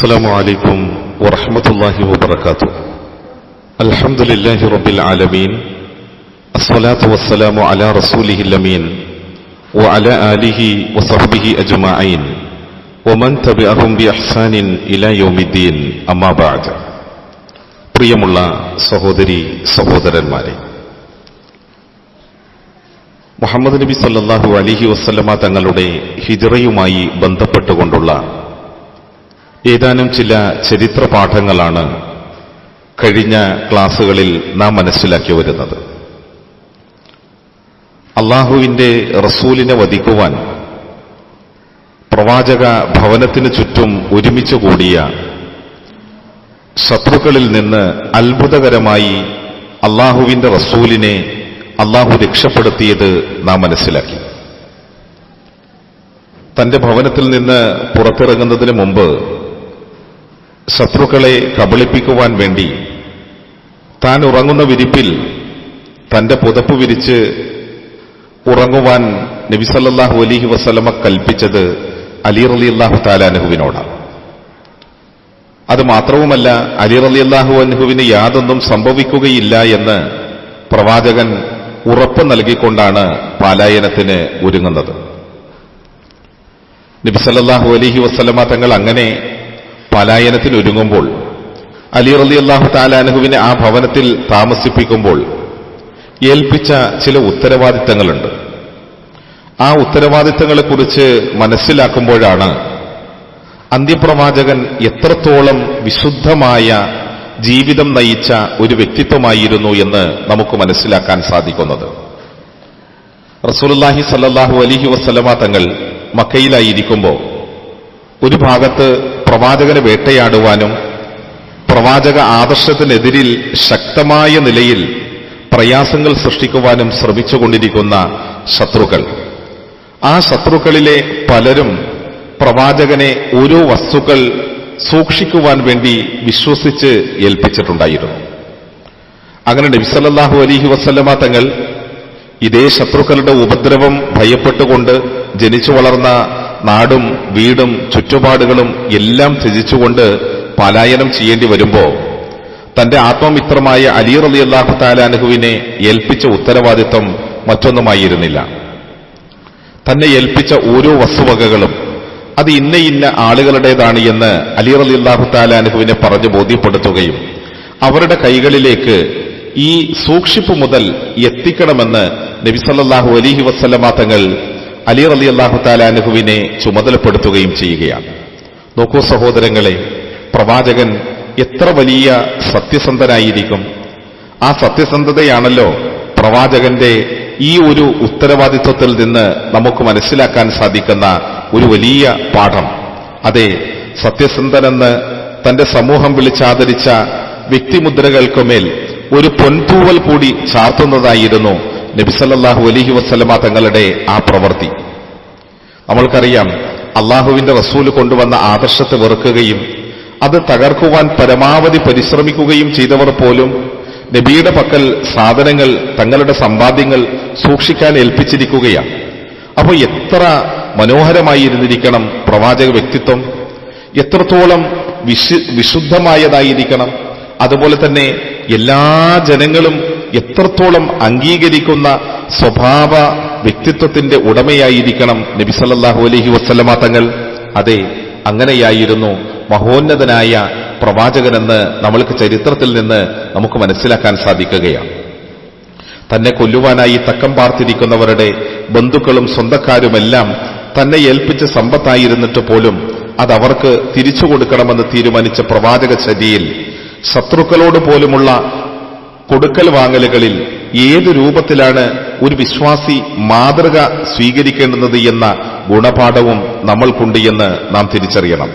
السلام عليكم ورحمة الله وبركاته الحمد لله رب العالمين الصلاة والسلام على رسوله الأمين وعلى آله وصحبه أجمعين ومن تبعهم بإحسان إلى يوم الدين أما بعد പ്രിയമുള്ള സഹോദരി സഹോദരന്മാരെ മുഹമ്മദ് നബി സല്ലല്ലാഹു അലിഹി വസ്ലമ തങ്ങളുടെ ഹിജറയുമായി ബന്ധപ്പെട്ടുകൊണ്ടുള്ള ഏതാനും ചില ചരിത്ര പാഠങ്ങളാണ് കഴിഞ്ഞ ക്ലാസ്സുകളിൽ നാം മനസ്സിലാക്കി വരുന്നത്. അള്ളാഹുവിന്റെ റസൂലിനെ വധിക്കുവാൻ പ്രവാചക ഭവനത്തിന് ചുറ്റും ഒരുമിച്ച് കൂടിയ ശത്രുക്കളിൽ നിന്ന് അത്ഭുതകരമായി അള്ളാഹുവിന്റെ റസൂലിനെ അള്ളാഹു രക്ഷപ്പെടുത്തിയത് നാം മനസ്സിലാക്കി. തന്റെ ഭവനത്തിൽ നിന്ന് പുറത്തിറങ്ങുന്നതിന് മുമ്പ് ശത്രുക്കളെ കബളിപ്പിക്കുവാൻ വേണ്ടി താൻ ഉറങ്ങുന്ന വിരിപ്പിൽ തന്റെ പുതപ്പ് വിരിച്ച് ഉറങ്ങുവാൻ നബിസല്ലാഹു അലിഹി വസ്ലമ കൽപ്പിച്ചത് അലി റലി അള്ളാഹു താലാനുഹുവിനോടാണ് അത് മാത്രവുമല്ല അലി റലി അള്ളാഹു അനുഹുവിന് യാതൊന്നും സംഭവിക്കുകയില്ല എന്ന് പ്രവാചകൻ ഉറപ്പ് നൽകിക്കൊണ്ടാണ് പാലായനത്തിന് ഒരുങ്ങുന്നത്. നബിസല്ലാഹു അലിഹി വസ്ലമ തങ്ങൾ അങ്ങനെ പലായനത്തിൽ ഒരുങ്ങുമ്പോൾ അലി റലി അള്ളാഹു താലാനഹുവിനെ ആ ഭവനത്തിൽ താമസിപ്പിക്കുമ്പോൾ ഏൽപ്പിച്ച ചില ഉത്തരവാദിത്തങ്ങളുണ്ട്. ആ ഉത്തരവാദിത്തങ്ങളെക്കുറിച്ച് മനസ്സിലാക്കുമ്പോഴാണ് അന്ത്യപ്രവാചകൻ എത്രത്തോളം വിശുദ്ധമായ ജീവിതം നയിച്ച ഒരു വ്യക്തിത്വമായിരുന്നു എന്ന് നമുക്ക് മനസ്സിലാക്കാൻ സാധിക്കുന്നത്. റസൂലുല്ലാഹി സല്ലാഹു അലിഹി വസ്ലമ തങ്ങൾ മക്കയിലായിരിക്കുമ്പോൾ ഒരു ഭാഗത്ത് പ്രവാചകനെ വേട്ടയാടുവാനും പ്രവാചക ആദർശത്തിനെതിരിൽ ശക്തമായ നിലയിൽ പ്രയാസങ്ങൾ സൃഷ്ടിക്കുവാനും ശ്രമിച്ചുകൊണ്ടിരിക്കുന്ന ശത്രുക്കൾ. ആ ശത്രുക്കളിലെ പലരും പ്രവാചകനെ ഓരോ വസ്തുക്കൾ സൂക്ഷിക്കുവാൻ വേണ്ടി വിശ്വസിച്ച് ഏൽപ്പിച്ചിട്ടുണ്ടായിരുന്നു. അങ്ങനെ നബിസല്ലാഹു അലിഹി വസ്ലമ തങ്ങൾ ഇതേ ശത്രുക്കളുടെ ഉപദ്രവം ഭയപ്പെട്ടുകൊണ്ട് ജനിച്ചു വളർന്ന നാടും വീടും ചുറ്റുപാടുകളും എല്ലാം ത്യജിച്ചുകൊണ്ട് പലായനം ചെയ്യേണ്ടി വരുമ്പോ തന്റെ ആത്മമിത്രമായ അലി റലി അള്ളാഹു താലാനുഹുവിനെ ഏൽപ്പിച്ച ഉത്തരവാദിത്വം മറ്റൊന്നുമായിരുന്നില്ല. തന്നെ ഏൽപ്പിച്ച ഓരോ വസ്തുവകകളും അത് ഇന്ന ഇന്ന ആളുകളുടേതാണ് എന്ന് അലി റലി അള്ളാഹു താലാനുഹുവിനെ പറഞ്ഞു ബോധ്യപ്പെടുത്തുകയും അവരുടെ കൈകളിലേക്ക് ഈ സൂക്ഷിപ്പ് മുതൽ എത്തിക്കണമെന്ന് നബിസല്ലാഹു അലിഹി വസ്ലമാ തങ്ങൾ അലി റലി അള്ളാഹു താലാനുഹുവിനെ ചുമതലപ്പെടുത്തുകയും ചെയ്യുകയാണ്. നോക്കൂ സഹോദരങ്ങളെ പ്രവാചകൻ എത്ര വലിയ സത്യസന്ധനായിരിക്കും. ആ സത്യസന്ധതയാണല്ലോ പ്രവാചകന്റെ ഈ ഒരു ഉത്തരവാദിത്വത്തിൽ നിന്ന് നമുക്ക് മനസ്സിലാക്കാൻ സാധിക്കുന്ന ഒരു വലിയ പാഠം. അതെ സത്യസന്ധനെന്ന് തന്റെ സമൂഹം വിളിച്ചാദരിച്ച വ്യക്തിമുദ്രകൾക്കുമേൽ ഒരു പൊൻപൂവൽ കൂടി ചാർത്തുന്നതായിരുന്നു നബിസല്ലാഹു അലഹി വസ്ലമ തങ്ങളുടെ ആ പ്രവൃത്തി. നമ്മൾക്കറിയാം അള്ളാഹുവിന്റെ റസൂൽ കൊണ്ടുവന്ന ആദർശത്തെ വെറുക്കുകയും അത് തകർക്കുവാൻ പരമാവധി പരിശ്രമിക്കുകയും ചെയ്തവർ പോലും നബിയുടെ പക്കൽ സാധനങ്ങൾ തങ്ങളുടെ സമ്പാദ്യങ്ങൾ സൂക്ഷിക്കാൻ ഏൽപ്പിച്ചിരിക്കുകയാണ്. അപ്പോൾ എത്ര മനോഹരമായിരുന്നിരിക്കണം പ്രവാചക വ്യക്തിത്വം. എത്രത്തോളം വിശു വിശുദ്ധമായതായിരിക്കണം. അതുപോലെ തന്നെ എല്ലാ ജനങ്ങളും എത്രത്തോളം അംഗീകരിക്കുന്ന സ്വഭാവ വ്യക്തിത്വത്തിന്റെ ഉടമയായിരിക്കണം നബിസല്ലാഹു അലഹി വസ്ലമ തങ്ങൾ. അതെ അങ്ങനെയായിരുന്നു മഹോന്നതനായ പ്രവാചകനെന്ന് നമ്മൾക്ക് ചരിത്രത്തിൽ നിന്ന് നമുക്ക് മനസ്സിലാക്കാൻ സാധിക്കുകയാണ്. തന്നെ കൊല്ലുവാനായി തക്കം പാർത്തിരിക്കുന്നവരുടെ ബന്ധുക്കളും സ്വന്തക്കാരുമെല്ലാം തന്നെ ഏൽപ്പിച്ച സമ്പത്തായിരുന്നിട്ട് പോലും അതവർക്ക് തിരിച്ചു കൊടുക്കണമെന്ന് തീരുമാനിച്ച പ്രവാചക ചര്യയിൽ ശത്രുക്കളോട് പോലുമുള്ള കൊടുക്കൽ വാങ്ങലുകളിൽ ഏത് രൂപത്തിലാണ് ഒരു വിശ്വാസി മാതൃക സ്വീകരിക്കേണ്ടത് എന്ന ഗുണപാഠവും നമ്മൾക്കുണ്ട് എന്ന് നാം തിരിച്ചറിയണം.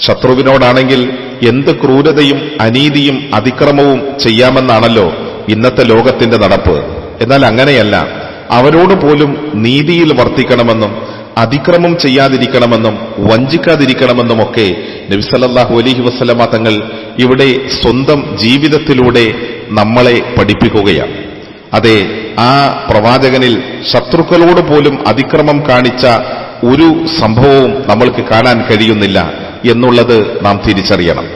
ശത്രുവിനോടാണെങ്കിൽ എന്ത് ക്രൂരതയും അനീതിയും അതിക്രമവും ചെയ്യാമെന്നാണല്ലോ ഇന്നത്തെ ലോകത്തിന്റെ നടപ്പ്. എന്നാൽ അങ്ങനെയല്ല. അവരോട് പോലും നീതിയിൽ വർത്തിക്കണമെന്നും അതിക്രമം ചെയ്യാതിരിക്കണമെന്നും വഞ്ചിക്കാതിരിക്കണമെന്നും വഞ്ചിക്കാതിരിക്കണമെന്നുമൊക്കെ നബിസല്ലാഹു അലഹി വസ്ലമ തങ്ങൾ ഇവിടെ സ്വന്തം ജീവിതത്തിലൂടെ നമ്മളെ പഠിപ്പിക്കുകയാണ്. അതെ ആ പ്രവാചകനിൽ ശത്രുക്കളോട് പോലും അതിക്രമം കാണിച്ച ഒരു സംഭവവും നമ്മൾക്ക് കാണാൻ കഴിയുന്നില്ല എന്നുള്ളത് നാം തിരിച്ചറിയണം.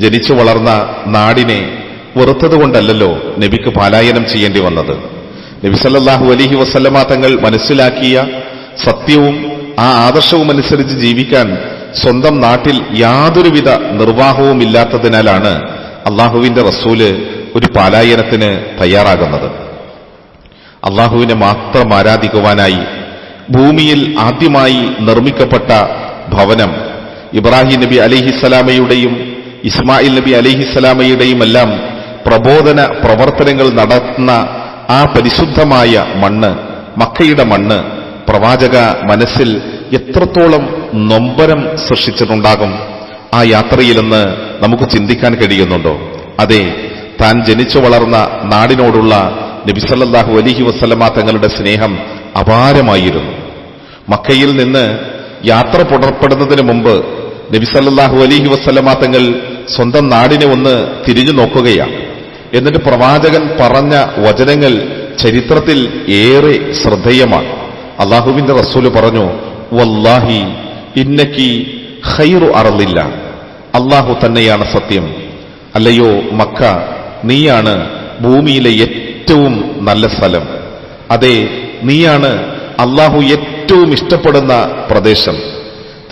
ജനിച്ചു വളർന്ന നാടിനെ വെറുത്തതുകൊണ്ടല്ലോ നബിക്ക് പാലായനം ചെയ്യേണ്ടി വന്നത്. നബി സല്ലല്ലാഹു അലൈഹി വസല്ലമ തങ്ങൾ മനസ്സിലാക്കിയ സത്യവും ആ ആദർശവും അനുസരിച്ച് ജീവിക്കാൻ സ്വന്തം നാട്ടിൽ യാതൊരുവിധ നിർവാഹവും ഇല്ലാത്തതിനാലാണ് അള്ളാഹുവിന്റെ റസൂൽ ഒരു പാലായനത്തിന് തയ്യാറാകുന്നത്. അള്ളാഹുവിനെ മാത്രം ആരാധിക്കുവാനായി ഭൂമിയിൽ ആദ്യമായി നിർമ്മിക്കപ്പെട്ട ഭവനം ഇബ്രാഹിം നബി അലിഹിസ്സലാമയുടെയും ഇസ്മായിൽ നബി അലിഹിസ്സലാമയുടെയും എല്ലാം പ്രബോധന പ്രവർത്തനങ്ങൾ നടത്തുന്ന ആ പരിശുദ്ധമായ മണ്ണ് മക്കയുടെ മണ്ണ് പ്രവാചക മനസ്സിൽ എത്രത്തോളം നൊമ്പരം സൃഷ്ടിച്ചിട്ടുണ്ടാകും ആ യാത്രയിലെന്ന് നമുക്ക് ചിന്തിക്കാൻ കഴിയുന്നുണ്ടോ? അതെ താൻ ജനിച്ചു വളർന്ന നാടിനോടുള്ള നബിസല്ലാഹു അലിഹി വസ്ലമ തങ്ങളുടെ സ്നേഹം അപാരമായിരുന്നു. മക്കയിൽ നിന്ന് യാത്ര പുറപ്പെടുന്നതിന് മുമ്പ് നബിസല്ലാഹു അലിഹി വസ്ലമ തങ്ങൾ സ്വന്തം നാടിനെ ഒന്ന് തിരിഞ്ഞു നോക്കുകയാണ്. എന്നിട്ട് പ്രവാചകൻ പറഞ്ഞ വചനങ്ങൾ ചരിത്രത്തിൽ ഏറെ ശ്രദ്ധേയമാണ്. അള്ളാഹുവിന്റെ റസൂൽ പറഞ്ഞു വല്ലാഹി ഇന്നക്കി ഖൈറു അറളില്ല. അള്ളാഹു തന്നെയാണ് സത്യം. അല്ലയോ മക്ക നീയാണ് ഭൂമിയിലെ ഏറ്റവും നല്ല സ്ഥലം. അതെ നീയാണ് അള്ളാഹു ഏറ്റവും ഇഷ്ടപ്പെടുന്ന പ്രദേശം.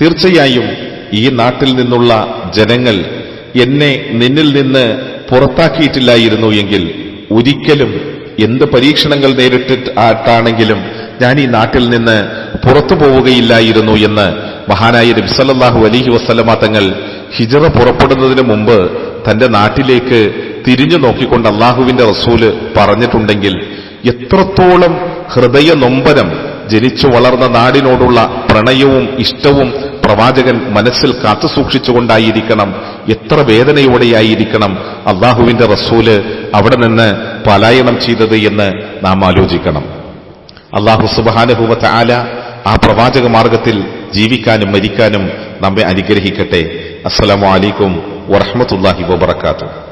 തീർച്ചയായും ഈ നാട്ടിൽ നിന്നുള്ള ജനങ്ങൾ എന്നെ നിന്നിൽ നിന്ന് പുറത്താക്കിയിട്ടില്ലായിരുന്നു എങ്കിൽ ഒരിക്കലും എന്ത് പരീക്ഷണങ്ങൾ നേരിട്ടിട്ടാണെങ്കിലും ഞാൻ ഈ നാട്ടിൽ നിന്ന് പുറത്തു പോവുകയില്ലായിരുന്നു എന്ന് മഹാനായ നബ്സല്ലാഹു അലിഹി വസ്ലമാ തങ്ങൾ ഹിജറ പുറപ്പെടുന്നതിന് മുമ്പ് തന്റെ നാട്ടിലേക്ക് തിരിഞ്ഞു നോക്കിക്കൊണ്ട് അള്ളാഹുവിന്റെ റസൂൽ പറഞ്ഞിട്ടുണ്ടെങ്കിൽ എത്രത്തോളം ഹൃദയ നൊമ്പനം ജനിച്ചു വളർന്ന നാടിനോടുള്ള പ്രണയവും ഇഷ്ടവും പ്രവാചകൻ മനസ്സിൽ കാത്തു കാത്തുസൂക്ഷിച്ചുകൊണ്ടായിരിക്കണം എത്ര വേദനയോടെയായിരിക്കണം അള്ളാഹുവിന്റെ റസൂൽ അവിടെ നിന്ന് പലായനം ചെയ്തത് എന്ന് നാം ആലോചിക്കണം. അള്ളാഹു സുബാനുഭൂവത്ത് ആല ആ പ്രവാചക മാർഗത്തിൽ ജീവിക്കാനും മരിക്കാനും നമ്മെ അനുഗ്രഹിക്കട്ടെ. അസ്സലാമലൈക്കും വറഹമത്തല്ലാഹി വബർക്കാത്തു